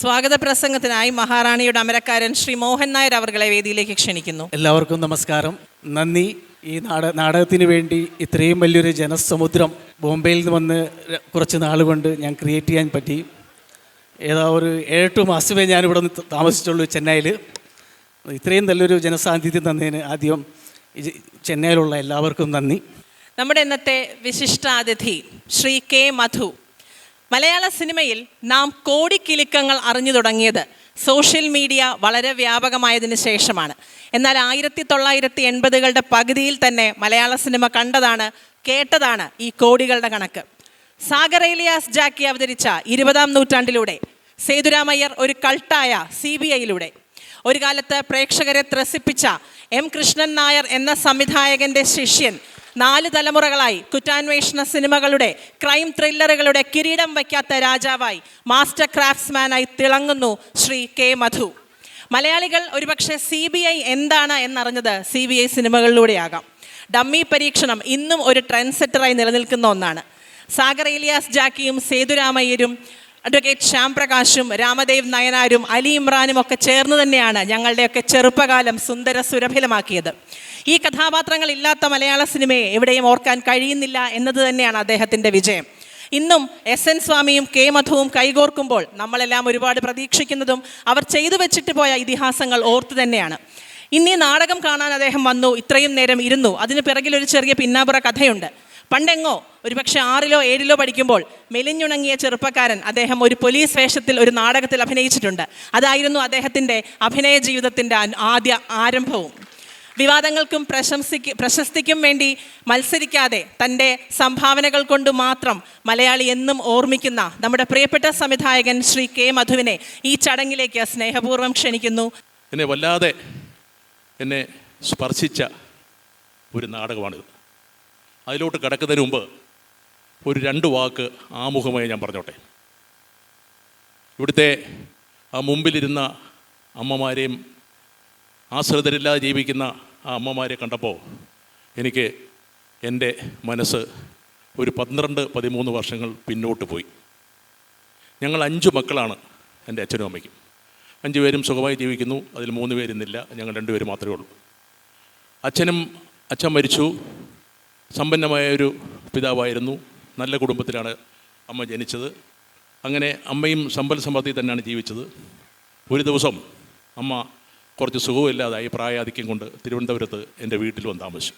സ്വാഗത പ്രസംഗത്തിനായി മഹാറാണിയുടെ അമരക്കാരൻ ശ്രീ മോഹൻ നായർ അവർകളെ വേദിയിലേക്ക് ക്ഷണിക്കുന്നു. എല്ലാവർക്കും നമസ്കാരം. നന്ദി. ഈ നാട നാടകത്തിന് വേണ്ടി ഇത്രയും വലിയൊരു ജനസമുദ്രം ബോംബെയിൽ നിന്ന് വന്ന് കുറച്ച് നാളുകൊണ്ട് ഞാൻ ക്രിയേറ്റ് ചെയ്യാൻ പറ്റി. ഏതാ ഒരു ഏഴെട്ട് മാസമേ ഞാനിവിടെ നിന്ന് താമസിച്ചുള്ളൂ ചെന്നൈയിൽ ഇത്രയും നല്ലൊരു ജനസാന്നിധ്യം തന്നതിന് ആദ്യം ചെന്നൈയിലുള്ള എല്ലാവർക്കും നന്ദി. നമ്മുടെ ഇന്നത്തെ വിശിഷ്ടാതിഥി ശ്രീ കെ മധു. മലയാള സിനിമയിൽ നാം കോടിക്കിലുക്കങ്ങൾ അറിഞ്ഞു തുടങ്ങിയത് സോഷ്യൽ മീഡിയ വളരെ വ്യാപകമായതിനു ശേഷമാണ്. എന്നാൽ ആയിരത്തി തൊള്ളായിരത്തി എൺപതുകളുടെ പകുതിയിൽ തന്നെ മലയാള സിനിമ കണ്ടതാണ് കേട്ടതാണ് ഈ കോടികളുടെ കണക്ക്. സാഗർ ഏലിയാസ് ജാക്കി അവതരിച്ച ഇരുപതാം നൂറ്റാണ്ടിലൂടെ സേതുരാമയ്യർ ഒരു കൾട്ടായ സി ബി ഐയിലൂടെ ഒരു കാലത്ത് പ്രേക്ഷകരെ ത്രസിപ്പിച്ച എം കൃഷ്ണൻ നായർ എന്ന സംവിധായകന്റെ ശിഷ്യൻ നാല് തലമുറകളായി കുറ്റാന്വേഷണ സിനിമകളുടെ ക്രൈം ത്രില്ലറുകളുടെ കിരീടം വയ്ക്കാത്ത രാജാവായി മാസ്റ്റർ ക്രാഫ്റ്റ്സ്മാനായി തിളങ്ങുന്നു ശ്രീ കെ മധു. മലയാളികൾ ഒരുപക്ഷെ സി ബി ഐ എന്താണ് എന്നറിഞ്ഞത് സി ബി ഐ സിനിമകളിലൂടെയാകാം. ഡമ്മി പരീക്ഷണം ഇന്നും ഒരു ട്രെൻഡ് സെറ്ററായി നിലനിൽക്കുന്ന ഒന്നാണ്. സാഗർ ഇലിയാസ് ജാക്കിയും സേതുരാമയ്യരും അഡ്വക്കേറ്റ് ശ്യാംപ്രകാശും രാമദേവ് നയനാരും അലി ഇമ്രാനും ഒക്കെ ചേർന്ന് തന്നെയാണ് ഞങ്ങളുടെയൊക്കെ ചെറുപ്പകാലം സുന്ദര സുരഭിലമാക്കിയത്. ഈ കഥാപാത്രങ്ങൾ ഇല്ലാത്ത മലയാള സിനിമയെ എവിടെയും ഓർക്കാൻ കഴിയുന്നില്ല എന്നത് തന്നെയാണ് അദ്ദേഹത്തിന്റെ വിജയം. ഇന്നും എസ് എൻ സ്വാമിയും കെ മധുവും കൈകോർക്കുമ്പോൾ നമ്മളെല്ലാം ഒരുപാട് പ്രതീക്ഷിക്കുന്നതും അവർ ചെയ്തു വെച്ചിട്ട് പോയ ഇതിഹാസങ്ങൾ ഓർത്തു തന്നെയാണ്. ഇന്നി നാടകം കാണാൻ അദ്ദേഹം വന്നു ഇത്രയും നേരം ഇരുന്നു. അതിന് പിറകിൽ ഒരു ചെറിയ പിന്നാമ്പുറ കഥയുണ്ട്. പണ്ടെങ്ങോ ഒരുപക്ഷെ ആറിലോ ഏഴിലോ പഠിക്കുമ്പോൾ മെലിഞ്ഞുണങ്ങിയ ചെറുപ്പക്കാരൻ അദ്ദേഹം ഒരു പോലീസ് വേഷത്തിൽ ഒരു നാടകത്തിൽ അഭിനയിച്ചിട്ടുണ്ട്. അതായിരുന്നു അദ്ദേഹത്തിന്റെ അഭിനയ ജീവിതത്തിന്റെ ആദ്യ ആരംഭവും. വിവാദങ്ങൾക്കും പ്രശംസിക്ക് പ്രശസ്തിക്കും വേണ്ടി മത്സരിക്കാതെ തന്റെ സംഭാവനകൾ കൊണ്ട് മാത്രം മലയാളി എന്നും ഓർമ്മിക്കുന്ന നമ്മുടെ പ്രിയപ്പെട്ട സംവിധായകൻ ശ്രീ കെ മധുവിനെ ഈ ചടങ്ങിലേക്ക് സ്നേഹപൂർവം ക്ഷണിക്കുന്നു. എന്നെ വല്ലാതെ എന്നെ സ്പർശിച്ച ഒരു നാടകമാണിത്. അതിലോട്ട് കിടക്കുന്നതിന് മുമ്പ് ഒരു രണ്ട് വാക്ക് ആമുഖമായി ഞാൻ പറഞ്ഞോട്ടെ. ഇവിടുത്തെ ആ മുമ്പിലിരുന്ന അമ്മമാരെയും ആശ്രിതരില്ലാതെ ജീവിക്കുന്ന ആ അമ്മമാരെ കണ്ടപ്പോൾ എനിക്ക് എന്റെ മനസ്സ് ഒരു പന്ത്രണ്ട് പതിമൂന്ന് വർഷങ്ങൾ പിന്നോട്ട് പോയി. ഞങ്ങൾ അഞ്ച് മക്കളാണ് എന്റെ അച്ഛനും അമ്മയ്ക്കും. അഞ്ച് പേരും സുഖമായി ജീവിക്കുന്നു. അതിൽ മൂന്ന് പേരിന്നില്ല ഞങ്ങൾ രണ്ടുപേരും മാത്രമേ ഉള്ളൂ. അച്ഛനും അച്ഛൻ മരിച്ചു. സമ്പന്നമായ ഒരു പിതാവായിരുന്നു. നല്ല കുടുംബത്തിലാണ് അമ്മ ജനിച്ചത്. അങ്ങനെ അമ്മയും സമ്പൽ സമ്പത്തി തന്നെയാണ് ജീവിച്ചത്. ഒരു ദിവസം അമ്മ കുറച്ച് സുഖമില്ലാതായി പ്രായാധിക്യം കൊണ്ട് തിരുവനന്തപുരത്ത് എന്റെ വീട്ടിൽ വന്ന് താമസിച്ചു.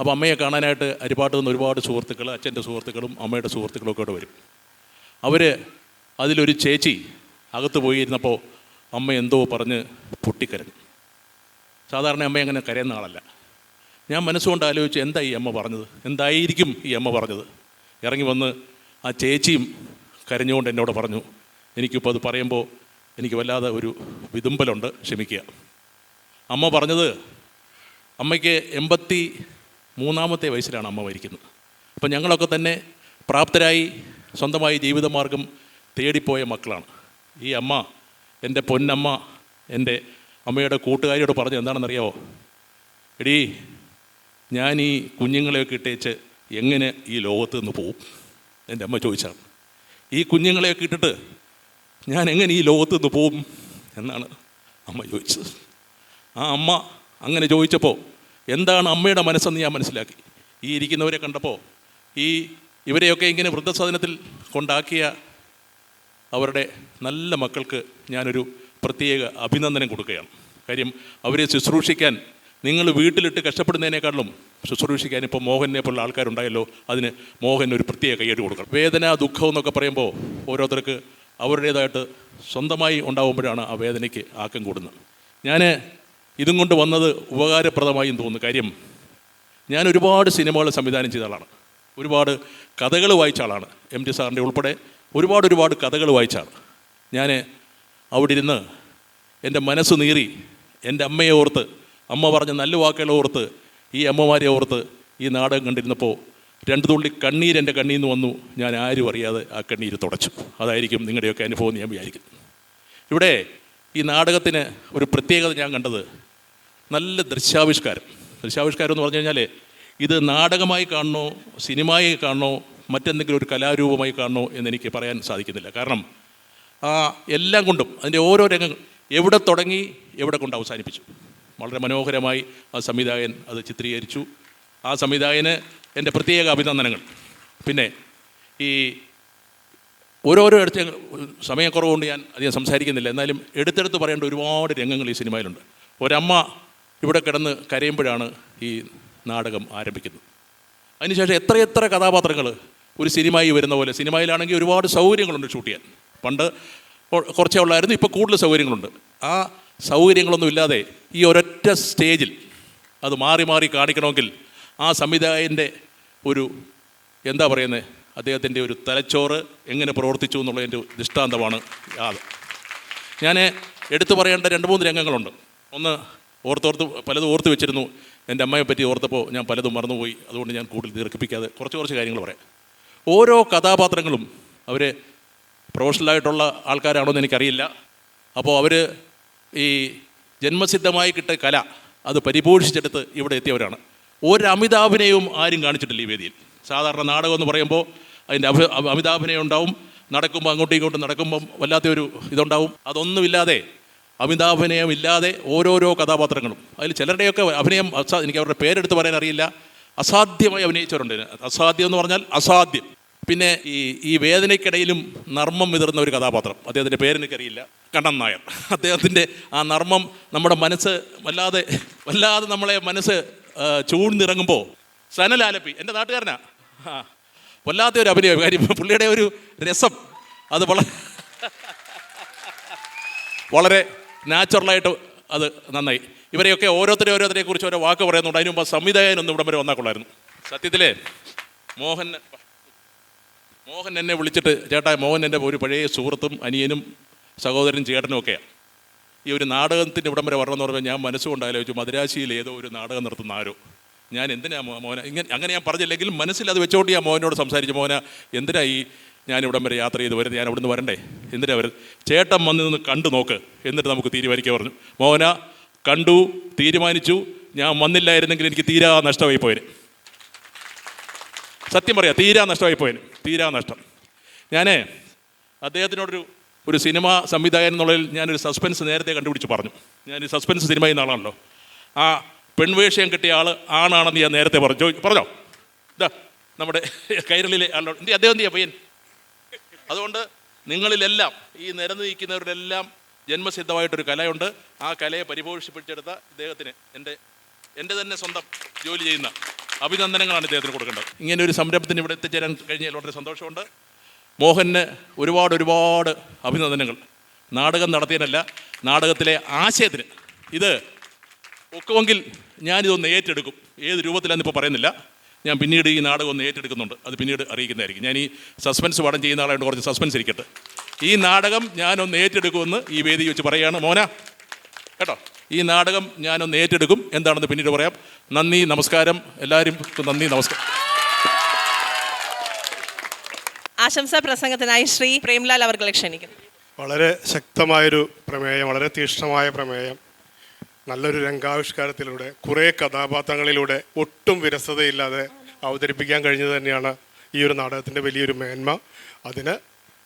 അപ്പോൾ അമ്മയെ കാണാനായിട്ട് അരിപ്പാട്ട് നിന്ന് ഒരുപാട് സുഹൃത്തുക്കൾ അച്ഛന്റെ സുഹൃത്തുക്കളും അമ്മയുടെ സുഹൃത്തുക്കളും ഒക്കെ ഇവിടെ വരും. അവർ അതിലൊരു ചേച്ചി അകത്ത് പോയിരുന്നപ്പോൾ അമ്മ എന്തോ പറഞ്ഞ് പൊട്ടിക്കരഞ്ഞു. സാധാരണ അമ്മ അങ്ങനെ കരയുന്ന ആളല്ല. ഞാൻ മനസ്സുകൊണ്ട് ആലോചിച്ച് എന്താ ഈ അമ്മ പറഞ്ഞത്? എന്തായിരിക്കും ഈ അമ്മ പറഞ്ഞത്? ഇറങ്ങി വന്ന് ആ ചേച്ചിയും കരഞ്ഞുകൊണ്ട് എന്നോട് പറഞ്ഞു എനിക്കിപ്പോൾ അത് പറയുമ്പോൾ എനിക്ക് വല്ലാതെ ഒരു വിതുമ്പലുണ്ട്. ക്ഷമിക്കുക. അമ്മ പറഞ്ഞത് അമ്മയ്ക്ക് എൺപത്തി മൂന്നാമത്തെ വയസ്സിലാണ് അമ്മ മരിക്കുന്നത്. അപ്പം ഞങ്ങളൊക്കെ തന്നെ പ്രാപ്തരായി സ്വന്തമായി ജീവിതമാർഗം തേടിപ്പോയ മക്കളാണ്. ഈ അമ്മ എന്റെ പൊന്നമ്മ എന്റെ അമ്മയുടെ കൂട്ടുകാരിയോട് പറഞ്ഞു എന്താണെന്നറിയാവോ? എടീ ഞാൻ ഈ കുഞ്ഞുങ്ങളെയൊക്കെ ഇട്ടേച്ച് എങ്ങനെ ഈ ലോകത്ത് നിന്ന് പോവും? എന്റെ അമ്മ ചോദിച്ചാണ്. ഈ കുഞ്ഞുങ്ങളെയൊക്കെ ഇട്ടിട്ട് ഞാൻ എങ്ങനെ ഈ ലോകത്ത് നിന്ന് പോവും എന്നാണ് അമ്മ ചോദിച്ചത്. ആ അമ്മ അങ്ങനെ ചോദിച്ചപ്പോൾ എന്താണ് അമ്മയുടെ മനസ്സെന്ന് ഞാൻ മനസ്സിലാക്കി. ഈ ഇരിക്കുന്നവരെ കണ്ടപ്പോൾ ഈ ഇവരെയൊക്കെ ഇങ്ങനെ വൃദ്ധസദനത്തിൽ കൊണ്ടാക്കിയ അവരുടെ നല്ല മക്കൾക്ക് ഞാനൊരു പ്രത്യേക അഭിനന്ദനം കൊടുക്കുകയാണ്. കാര്യം അവരെ ശുശ്രൂഷിക്കാൻ നിങ്ങൾ വീട്ടിലിട്ട് കഷ്ടപ്പെടുന്നതിനേക്കാളും ശുശ്രൂഷിക്കാൻ ഇപ്പോൾ മോഹനെ പോലുള്ള ആൾക്കാരുണ്ടായല്ലോ അതിന് മോഹൻ ഒരു പ്രത്യേക കൈയ്യടി കൊടുക്കണം. വേദന ദുഃഖം എന്നൊക്കെ പറയുമ്പോൾ ഓരോരുത്തർക്ക് അവരുടേതായിട്ട് സ്വന്തമായി ഉണ്ടാകുമ്പോഴാണ് ആ വേദനയ്ക്ക് ആക്കം കൂടുന്നത്. ഞാൻ ഇതും കൊണ്ട് വന്നത് ഉപകാരപ്രദമായും തോന്നുന്നു. കാര്യം ഞാൻ ഒരുപാട് സിനിമകൾ സംവിധാനം ചെയ്ത ആളാണ്. ഒരുപാട് കഥകൾ വായിച്ച ആളാണ്. എം ടി സാറിന്റെ ഉൾപ്പെടെ ഒരുപാട് ഒരുപാട് കഥകൾ വായിച്ചാണ് ഞാൻ അവിടെ ഇരുന്ന് എന്റെ മനസ്സ് നീറി എന്റെ അമ്മയെ ഓർത്ത് അമ്മ പറഞ്ഞ നല്ല വാക്കുകളെ ഓർത്ത് ഈ അമ്മമാരെ ഓർത്ത് ഈ നാടകം കണ്ടിരുന്നപ്പോൾ രണ്ട് തുള്ളി കണ്ണീർ എന്റെ കണ്ണീർ നിന്ന് വന്നു. ഞാൻ ആരും അറിയാതെ ആ കണ്ണീര് തുടച്ചു. അതായിരിക്കും നിങ്ങളുടെയൊക്കെ അനുഭവം ഞാൻ വിചാരിക്കുന്നു. ഇവിടെ ഈ നാടകത്തിന് ഒരു പ്രത്യേകത ഞാൻ കണ്ടത് നല്ല ദൃശ്യാവിഷ്കാരം. ദൃശ്യാവിഷ്കാരം എന്ന് പറഞ്ഞു കഴിഞ്ഞാൽ ഇത് നാടകമായി കാണണോ സിനിമയായി കാണണോ മറ്റെന്തെങ്കിലും ഒരു കലാരൂപമായി കാണണോ എന്നെനിക്ക് പറയാൻ സാധിക്കുന്നില്ല. കാരണം ആ എല്ലാം കൊണ്ടും അതിന്റെ ഓരോ രംഗങ്ങൾ എവിടെ തുടങ്ങി എവിടെ കൊണ്ട് അവസാനിപ്പിച്ചു. വളരെ മനോഹരമായി ആ സംവിധായകൻ അത് ചിത്രീകരിച്ചു. ആ സംവിധായകന് എന്റെ പ്രത്യേക അഭിനന്ദനങ്ങൾ. പിന്നെ ഈ ഓരോരോ എടുത്ത് സമയക്കുറവുകൊണ്ട് ഞാൻ അധികം സംസാരിക്കുന്നില്ല. എന്നാലും എടുത്തെടുത്ത് പറയേണ്ട ഒരുപാട് രംഗങ്ങൾ ഈ സിനിമയിലുണ്ട്. ഒരമ്മ ഇവിടെ കിടന്ന് കരയുമ്പോഴാണ് ഈ നാടകം ആരംഭിക്കുന്നത്. അതിനുശേഷം എത്രയെത്ര കഥാപാത്രങ്ങൾ ഒരു സിനിമയിൽ വരുന്ന പോലെ സിനിമയിലാണെങ്കിൽ ഒരുപാട് സൗകര്യങ്ങളുണ്ട് ഷൂട്ട് ചെയ്യാൻ. പണ്ട് കുറച്ചേ ഉള്ളായിരുന്നു ഇപ്പോൾ കൂടുതൽ സൗകര്യങ്ങളുണ്ട്. ആ സൗകര്യങ്ങളൊന്നും ഇല്ലാതെ ഈ ഒരൊറ്റ സ്റ്റേജിൽ അത് മാറി മാറി കാണിക്കണമെങ്കിൽ ആ സംവിധായകന്റെ ഒരു എന്താ പറയുന്നത്? അദ്ദേഹത്തിന്റെ ഒരു തലച്ചോറ് എങ്ങനെ പ്രവർത്തിച്ചു എന്നുള്ളതിന്റെ ദൃഷ്ടാന്തമാണ് അത് ഞാൻ എടുത്തു പറയേണ്ട രണ്ട് മൂന്ന് രംഗങ്ങളുണ്ട്. ഒന്ന് ഓർത്തോർത്ത് പലതും ഓർത്ത് വെച്ചിരുന്നു. എന്റെ അമ്മയെ പറ്റി ഓർത്തപ്പോൾ ഞാൻ പലതും മറന്നുപോയി. അതുകൊണ്ട് ഞാൻ കൂടുതൽ ദീർഘിപ്പിക്കാതെ കുറച്ച് കുറച്ച് കാര്യങ്ങൾ പറയാം. ഓരോ കഥാപാത്രങ്ങളും അവർ പ്രൊഫഷണലായിട്ടുള്ള ആൾക്കാരാണോന്ന് എനിക്കറിയില്ല. അപ്പോൾ അവർ ഈ ജന്മസിദ്ധമായി കിട്ടിയ കല അത് പരിപോഷിച്ചെടുത്ത് ഇവിടെ എത്തിയവരാണ്. ഒരു ആരും കാണിച്ചിട്ടില്ല ഈ വേദിയിൽ. സാധാരണ നാടകം എന്ന് പറയുമ്പോൾ അതിന്റെ അഭി അമിതാഭിനയം ഉണ്ടാവും നടക്കുമ്പോൾ അങ്ങോട്ടും ഇങ്ങോട്ടും നടക്കുമ്പം വല്ലാത്തൊരു ഇതുണ്ടാവും. അതൊന്നുമില്ലാതെ അമിതാഭിനയം ഇല്ലാതെ ഓരോരോ കഥാപാത്രങ്ങളും. അതിൽ ചിലരുടെയൊക്കെ അഭിനയം എനിക്ക് അവരുടെ പേരെടുത്ത് പറയാൻ അറിയില്ല. അസാധ്യമായി അഭിനയിച്ചവരുണ്ട്. അസാധ്യം എന്ന് പറഞ്ഞാൽ അസാധ്യം. പിന്നെ ഈ ഈ വേദനയ്ക്കിടയിലും നർമ്മം വിതറുന്ന ഒരു കഥാപാത്രം. അദ്ദേഹത്തിന്റെ പേരെനിക്കറിയില്ല കണ്ണൻ നായർ. അദ്ദേഹത്തിന്റെ ആ നർമ്മം നമ്മുടെ മനസ്സ് വല്ലാതെ വല്ലാതെ നമ്മളെ മനസ്സ് ചൂഴ്ന്നിറങ്ങുമ്പോൾ സനലാലപ്പി എന്റെ നാട്ടുകാരനാ. വല്ലാത്ത ഒരു അഭിനയം കാര്യം. പുള്ളിയുടെ ഒരു രസം. അത് വളരെ വളരെ നാച്ചുറലായിട്ട് അത് നന്നായി. ഇവരെയൊക്കെ ഓരോരുത്തരെ ഓരോരുത്തരെ കുറിച്ച് ഓരോ വാക്ക് പറയുന്നുണ്ട്. അതിന് മുമ്പ് ആ സംവിധായകനൊന്നും ഇവിടം വരെ വന്നാക്കൊള്ളായിരുന്നു. സത്യത്തിലേ മോഹൻ മോഹൻ എന്നെ വിളിച്ചിട്ട് ചേട്ടാ മോഹൻ എന്റെ ഒരു പഴയ സുഹൃത്തും അനിയനും സഹോദരനും ചേട്ടനും ഒക്കെയാണ് ഈ ഒരു നാടകത്തിന്റെ ഇവിടം വരെ വരണമെന്ന് പറഞ്ഞാൽ ഞാൻ മനസ്സുകൊണ്ട് ആലോചിച്ചു മദ്രാശിയിൽ ഏതോ ഒരു നാടകം നടത്തുന്ന ആരോ? ഞാൻ എന്തിനാ മോന ഇങ്ങനെ അങ്ങനെ ഞാൻ പറഞ്ഞില്ലെങ്കിൽ മനസ്സിൽ അത് വെച്ചോണ്ട് ഞാൻ മോനോട് സംസാരിച്ചു മോന എന്തിനാ ഈ ഞാൻ ഇവിടം വരെ യാത്ര ചെയ്ത് വരുന്നത്? ഞാൻ ഇവിടുന്ന് വരണ്ടേ? എന്തിനാ വരുന്നത് ചേട്ടൻ വന്ന് നിന്ന് കണ്ടു നോക്ക് എന്നിട്ട് നമുക്ക് തീരുമാനിക്കാൻ പറഞ്ഞു. മോന കണ്ടു തീരുമാനിച്ചു ഞാൻ വന്നില്ലായിരുന്നെങ്കിൽ എനിക്ക് തീരാ നഷ്ടമായി പോയേനെ. സത്യം പറയാം തീരാ നഷ്ടമായി പോയേനെ തീരാ നഷ്ടം. ഞാൻ അദ്ദേഹത്തിനോടൊരു ഒരു സിനിമ സംവിധായകൻ എന്നുള്ളതിൽ ഞാനൊരു സസ്പെൻസ് നേരത്തെ കണ്ടുപിടിച്ച് പറഞ്ഞു. ഞാൻ ഈ സസ്പെൻസ് സിനിമ ചെയ്യുന്ന ആളാണല്ലോ. ആ പെൺവേഷം കിട്ടിയ ആൾ ആണാണെന്ന് ഞാൻ നേരത്തെ പറഞ്ഞു. പറഞ്ഞോ? ഇതാ നമ്മുടെ കൈരളിലെ ആളോ. എന്തി അദ്ദേഹം എന്തിയാ പയ്യൻ? അതുകൊണ്ട് നിങ്ങളിലെല്ലാം ഈ നിരന്ന് നിൽക്കുന്നവരിലെല്ലാം ജന്മസിദ്ധമായിട്ടൊരു കലയുണ്ട്. ആ കലയെ പരിപോഷിപ്പിച്ചെടുത്ത ഇദ്ദേഹത്തിന് എന്റെ എന്റെ തന്നെ സ്വന്തം ജോലി ചെയ്യുന്ന അഭിനന്ദനങ്ങളാണ് ഇദ്ദേഹത്തിന് കൊടുക്കേണ്ടത്. ഇങ്ങനെ ഒരു സംരംഭത്തിന് ഇവിടെ എത്തിച്ചേരാൻ കഴിഞ്ഞാൽ വളരെ സന്തോഷമുണ്ട്. മോഹന് ഒരുപാട് ഒരുപാട് അഭിനന്ദനങ്ങൾ. നാടകം നടത്തിയതിനല്ല നാടകത്തിലെ ആശയത്തിന്. ഇത് ഒക്കുമെങ്കിൽ ഞാനിതൊന്ന് ഏറ്റെടുക്കും. ഏത് രൂപത്തിലാണെന്ന് ഇപ്പോൾ പറയുന്നില്ല. ഞാൻ പിന്നീട് ഈ നാടകം ഒന്ന് ഏറ്റെടുക്കുന്നുണ്ട്. അത് പിന്നീട് അറിയിക്കുന്നതായിരിക്കും. ഞാൻ ഈ സസ്പെൻസ് പടം ചെയ്യുന്ന ആളായതുകൊണ്ട് കുറച്ച് സസ്പെൻസ് ഇരിക്കട്ടെ. ഈ നാടകം ഞാനൊന്ന് ഏറ്റെടുക്കുമെന്ന് ഈ വേദി വെച്ച് പറയുകയാണ് മോന. കേട്ടോ? ഈ നാടകം ഞാനൊന്ന് ഏറ്റെടുക്കും. എന്താണെന്ന് പിന്നീട് പറയാം. നന്ദി നമസ്കാരം. എല്ലാവരും നന്ദി നമസ്കാരം. ആശംസാ പ്രസംഗത്തിനായി ശ്രീ പ്രേംലാൽ അവർകളെ ക്ഷണിക്കുന്നു. വളരെ ശക്തമായൊരു പ്രമേയം വളരെ തീക്ഷ്ണമായ പ്രമേയം നല്ലൊരു രംഗാവിഷ്കാരത്തിലൂടെ കുറേ കഥാപാത്രങ്ങളിലൂടെ ഒട്ടും വിരസതയില്ലാതെ അവതരിപ്പിക്കാൻ കഴിഞ്ഞത് തന്നെയാണ് ഈ ഒരു നാടകത്തിന്റെ വലിയൊരു മേന്മ. അതിന്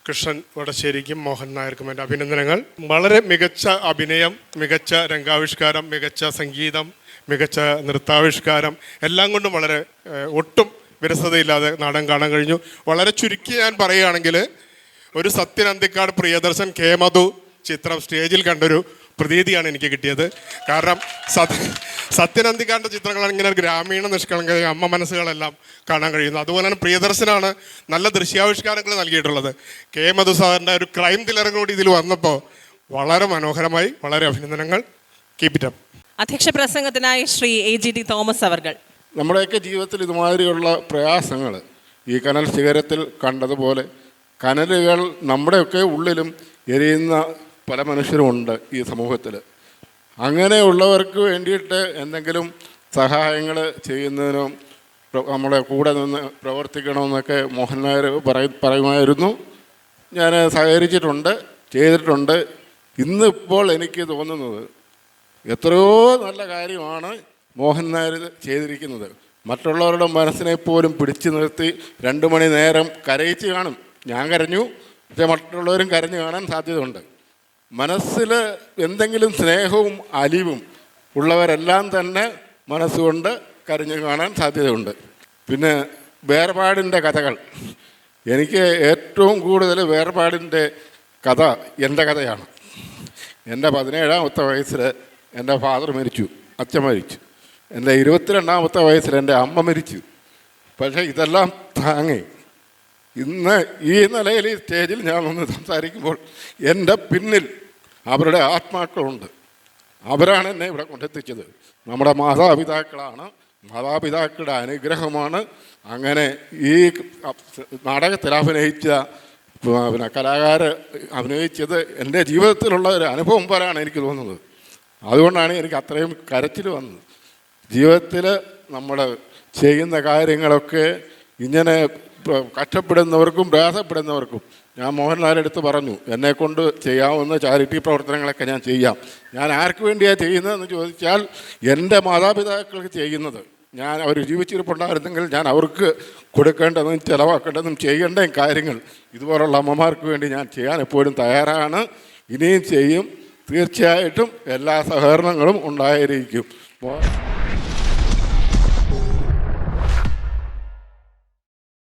കൃഷ്ണൻ വടശ്ശേരിക്കും മോഹൻ നായർക്കും എന്റെ അഭിനന്ദനങ്ങൾ. വളരെ മികച്ച അഭിനയം മികച്ച രംഗാവിഷ്കാരം മികച്ച സംഗീതം മികച്ച നൃത്താവിഷ്കാരം എല്ലാം കൊണ്ടും വളരെ ഒട്ടും വിരസതയില്ലാതെ നാടൻ കാണാൻ കഴിഞ്ഞു. വളരെ ചുരുക്കി ഞാൻ പറയുകയാണെങ്കിൽ ഒരു സത്യൻ അന്തിക്കാട് പ്രിയദർശൻ കെ മധു ചിത്രം സ്റ്റേജിൽ കണ്ടൊരു പ്രതീതിയാണ് എനിക്ക് കിട്ടിയത്. കാരണം സത് സത്യൻ അന്തിക്കാടിന്റെ ചിത്രങ്ങളാണ് ഇങ്ങനെ ഗ്രാമീണ നിഷ്കളങ്ക അമ്മ മനസ്സുകളെല്ലാം കാണാൻ കഴിയുന്നത്. അതുപോലെ തന്നെ പ്രിയദർശനാണ് നല്ല ദൃശ്യാവിഷ്കാരങ്ങൾ നൽകിയിട്ടുള്ളത്. കെ മധു സാറിന്റെ ഒരു ക്രൈം തിലറും കൂടി ഇതിൽ വന്നപ്പോൾ വളരെ മനോഹരമായി വളരെ അഭിനന്ദനങ്ങൾ. കീപ് ഇറ്റ് അപ്പ് അധ്യക്ഷ പ്രസംഗത്തിനായി Shri A G T Thomas അവർകൾ നമ്മുടെയൊക്കെ ജീവിതത്തിൽ ഇതുമാതിരിയുള്ള പ്രയാസങ്ങൾ ഈ കനൽ ശിഖരത്തിൽ കണ്ടതുപോലെ കനലുകൾ നമ്മുടെയൊക്കെ ഉള്ളിലും എരിയുന്ന പല മനുഷ്യരുമുണ്ട് ഈ സമൂഹത്തിൽ. അങ്ങനെയുള്ളവർക്ക് വേണ്ടിയിട്ട് എന്തെങ്കിലും സഹായങ്ങൾ ചെയ്യുന്നതിനും നമ്മുടെ കൂടെ നിന്ന് പ്രവർത്തിക്കണമെന്നൊക്കെ മോഹൻ നായർ പറയ പറയുമായിരുന്നു. ഞാൻ സഹകരിച്ചിട്ടുണ്ട് ചെയ്തിട്ടുണ്ട്. ഇന്നിപ്പോൾ എനിക്ക് തോന്നുന്നത് എത്രയോ നല്ല കാര്യമാണ് മോഹൻ നായർ ചെയ്തിരിക്കുന്നത്. മറ്റുള്ളവരുടെ മനസ്സിനെ പോലും പിടിച്ചു നിർത്തി രണ്ട് മണി നേരം കരയിച്ച് കാണും. ഞാൻ കരഞ്ഞു. പക്ഷേ മറ്റുള്ളവരും കരഞ്ഞു കാണാൻ സാധ്യതയുണ്ട്. മനസ്സിൽ എന്തെങ്കിലും സ്നേഹവും അലിവും ഉള്ളവരെല്ലാം തന്നെ മനസ്സുകൊണ്ട് കരഞ്ഞു കാണാൻ സാധ്യതയുണ്ട്. പിന്നെ വേർപാടിന്റെ കഥകൾ. എനിക്ക് ഏറ്റവും കൂടുതൽ വേർപാടിന്റെ കഥ എന്റെ കഥയാണ്. എന്റെ പതിനേഴാമത്തെ വയസ്സിൽ എന്റെ ഫാദർ മരിച്ചു. അച്ഛൻ മരിച്ചു. എന്റെ ഇരുപത്തിരണ്ടാമത്തെ വയസ്സിൽ എന്റെ അമ്മ മരിച്ചു. പക്ഷേ ഇതെല്ലാം താങ്ങി. ഇന്ന് ഈ നിലയിൽ ഈ സ്റ്റേജിൽ ഞാൻ ഒന്ന് സംസാരിക്കുമ്പോൾ എന്റെ പിന്നിൽ അവരുടെ ആത്മാക്കളുണ്ട്. അവരാണ് എന്നെ ഇവിടെ കൊണ്ടെത്തിച്ചത്. നമ്മുടെ മാതാപിതാക്കളാണ്. മാതാപിതാക്കളുടെ അനുഗ്രഹമാണ്. അങ്ങനെ ഈ നാടകത്തിൽ അഭിനയിച്ച പിന്നെ കലാകാർ അഭിനയിച്ചത് എന്റെ ജീവിതത്തിലുള്ള ഒരു അനുഭവം പോലെയാണ് എനിക്ക് തോന്നുന്നത്. അതുകൊണ്ടാണ് എനിക്ക് അത്രയും കരച്ചിൽ വന്നത്. ജീവിതത്തിൽ നമ്മൾ ചെയ്യുന്ന കാര്യങ്ങളൊക്കെ ഇങ്ങനെ കഷ്ടപ്പെടുന്നവർക്കും പ്രയാസപ്പെടുന്നവർക്കും. ഞാൻ മോഹൻലാലെടുത്ത് പറഞ്ഞു എന്നെക്കൊണ്ട് ചെയ്യാവുന്ന ചാരിറ്റി പ്രവർത്തനങ്ങളൊക്കെ ഞാൻ ചെയ്യാം. ഞാൻ ആർക്ക് വേണ്ടിയാണ് ചെയ്യുന്നതെന്ന് ചോദിച്ചാൽ എന്റെ മാതാപിതാക്കൾക്ക് ചെയ്യുന്നത്. ഞാൻ അവർ ജീവിച്ചിരിപ്പുണ്ടായിരുന്നെങ്കിൽ ഞാൻ അവർക്ക് കൊടുക്കേണ്ടതും ചിലവാക്കേണ്ടതും ചെയ്യേണ്ട കാര്യങ്ങൾ. ഇതുപോലുള്ള അമ്മമാർക്ക് വേണ്ടി ഞാൻ ചെയ്യാൻ എപ്പോഴും തയ്യാറാണ്. ഇനിയും ചെയ്യും. തീർച്ചയായിട്ടും എല്ലാ സഹകരണങ്ങളും ഉണ്ടായിരിക്കും.